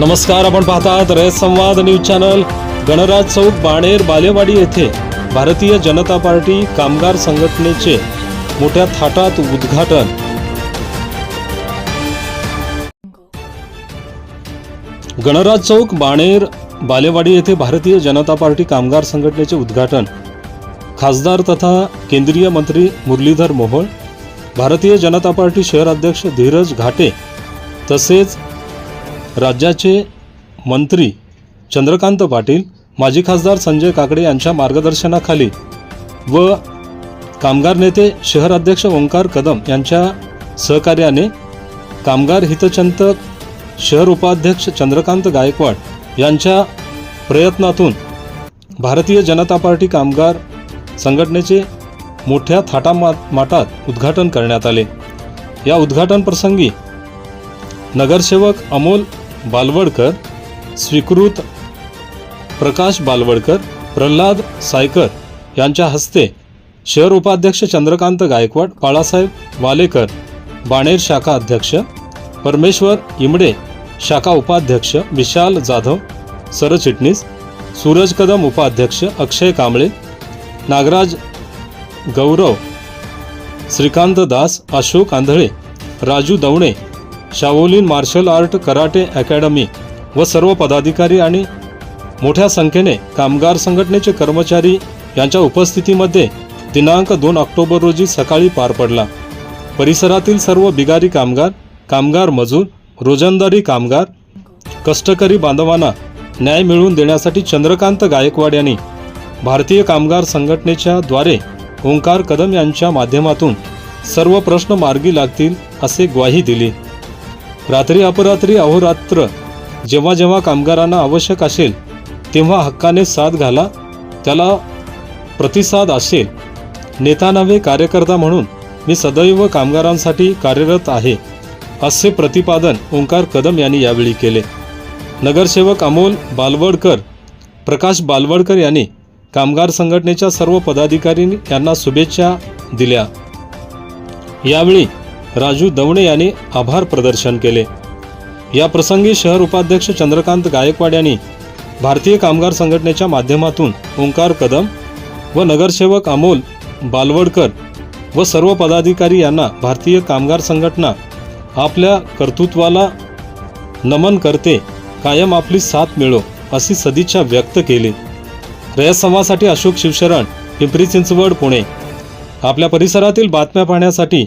नमस्कार आपण पाहतात रयत संवाद न्यूज चॅनल गणराज चौक बाणेर बालेवाडी येथे भारतीय जनता पार्टी कामगार संघटनेचे मोठ्या थाटात उद्घाटन. गणराज चौक बाणेर बालेवाडी येथे भारतीय जनता पार्टी कामगार संघटनेचे उद्घाटन. खासदार तथा केंद्रीय मंत्री मुरलीधर मोहोळ भारतीय जनता पार्टी शहराध्यक्ष धीरज घाटे तसेच राज्याचे मंत्री चंद्रकांत पाटील माजी खासदार संजय काकडे यांच्या मार्गदर्शनाखाली व कामगार नेते शहर अध्यक्ष ओंकार कदम यांच्या सहकार्याने कामगार हितचिंतक शहर उपाध्यक्ष चंद्रकांत गायकवाड यांच्या प्रयत्नातून भारतीय जनता पार्टी कामगार संघटनेचे मोठ्या थाटामा माटात उद्घाटन करण्यात आले. या उद्घाटन प्रसंगी नगरसेवक अमोल बालवडकर स्वीकृत प्रकाश बालवडकर प्रल्हाद सायकर यांच्या हस्ते शहर उपाध्यक्ष चंद्रकांत गायकवाड बाळासाहेब वालेकर बाणेर शाखा अध्यक्ष परमेश्वर इमडे शाखा उपाध्यक्ष विशाल जाधव सरचिटणीस सूरज कदम उपाध्यक्ष Akshay Kamble Nagraj Gaurav Shrikant Das Ashok Andhale Raju Davane Shaolin martial art karate academy व सर्व पदाधिकारी आणि मोठ्या संख्येने कामगार संघटनेचे कर्मचारी यांच्या उपस्थितीमध्ये दिनांक दोन ऑक्टोबर रोजी सकाळी पार पडला. परिसरातील सर्व बिगारी कामगार कामगार मजूर रोजंदारी कामगार कष्टकरी बांधवांना न्याय मिळवून देण्यासाठी चंद्रकांत गायकवाड यांनी भारतीय कामगार संघटनेच्या द्वारे ओंकार कदम यांच्या माध्यमातून सर्व प्रश्न मार्गी लागतील असे ग्वाही दिली. रात्री अपरात्री अहोरात्र जेव्हा जेव्हा कामगारांना आवश्यक असेल तेव्हा हक्काने साथ घाला त्याला प्रतिसाद असेल. नेता नव्हे कार्यकर्ता म्हणून मी सदैव कामगारांसाठी कार्यरत आहे असे प्रतिपादन ओंकार कदम यांनी यावेळी केले. नगरसेवक अमोल बालवडकर प्रकाश बालवडकर यांनी कामगार संघटनेच्या सर्व पदाधिकारी यांना शुभेच्छा दिल्या. यावेळी राजू दवणे यांनी आभार प्रदर्शन केले. या प्रसंगी शहर उपाध्यक्ष चंद्रकांत गायकवाड यांनी भारतीय कामगार संघटनेच्या माध्यमातून ओंकार कदम व नगरसेवक अमोल बालवडकर व सर्व पदाधिकारी यांना भारतीय कामगार संघटना आपल्या कर्तृत्वाला नमन करते कायम आपली साथ मिळो अशी सदिच्छा व्यक्त केली. रयत अशोक शिवशरण पिंपरी चिंचवड पुणे. आपल्या परिसरातील बातम्या पाहण्यासाठी